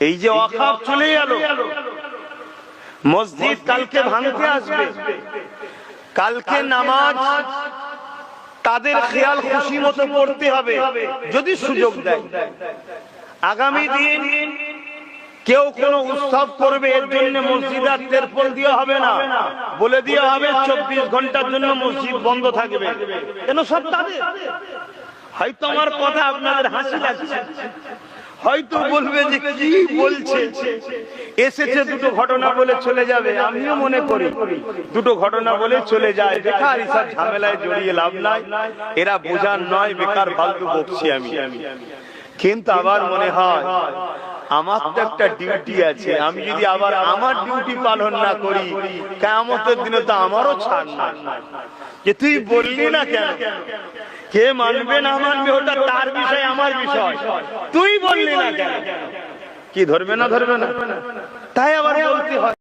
এই যে অখাপ চলে গেল মসজিদ কালকে ভাঙতে আসবে। কালকে নামাজ তাদের খেয়াল খুশি মতো পড়তে হবে। যদি সুযোগ দেয়। আগামী দিন কেউ কোন উৎসব করবে এর জন্য মসজিদ আর তেরপল দেওয়া হবে না। বলে দেওয়া হবে চব্বিশ ঘণ্টার জন্য মসজিদ বন্ধ থাকবে। কেন সব তাদের? হয়তো আমার কথা আপনাদের হাসি লাগছে। হয়তো বলবে যে কি বলছে? এসেছে দুটো ঘটনা বলে চলে যাবে আমিও মনে করি। দুটো ঘটনা বলে চলে যায় বেকার এসব ঝামেলায় জড়িয়ে লাভ নাই এরা বোঝার নয় বেকার ফালতু বকছি আমি। কিন্তু আবার মনে হয় আমার তো একটা ডিউটি আছে আমি যদি আবার আমার ডিউটি পালন না করি কেমতের দিনে তো আমারও ছাড় না যে তুই বললি না কেন? কে মানবে না মানবে ওটা তার বিষয়, আমার বিষয়। তুই বললি না কি ধরবে না ধরবে না? তাই আবার বলতে হয়।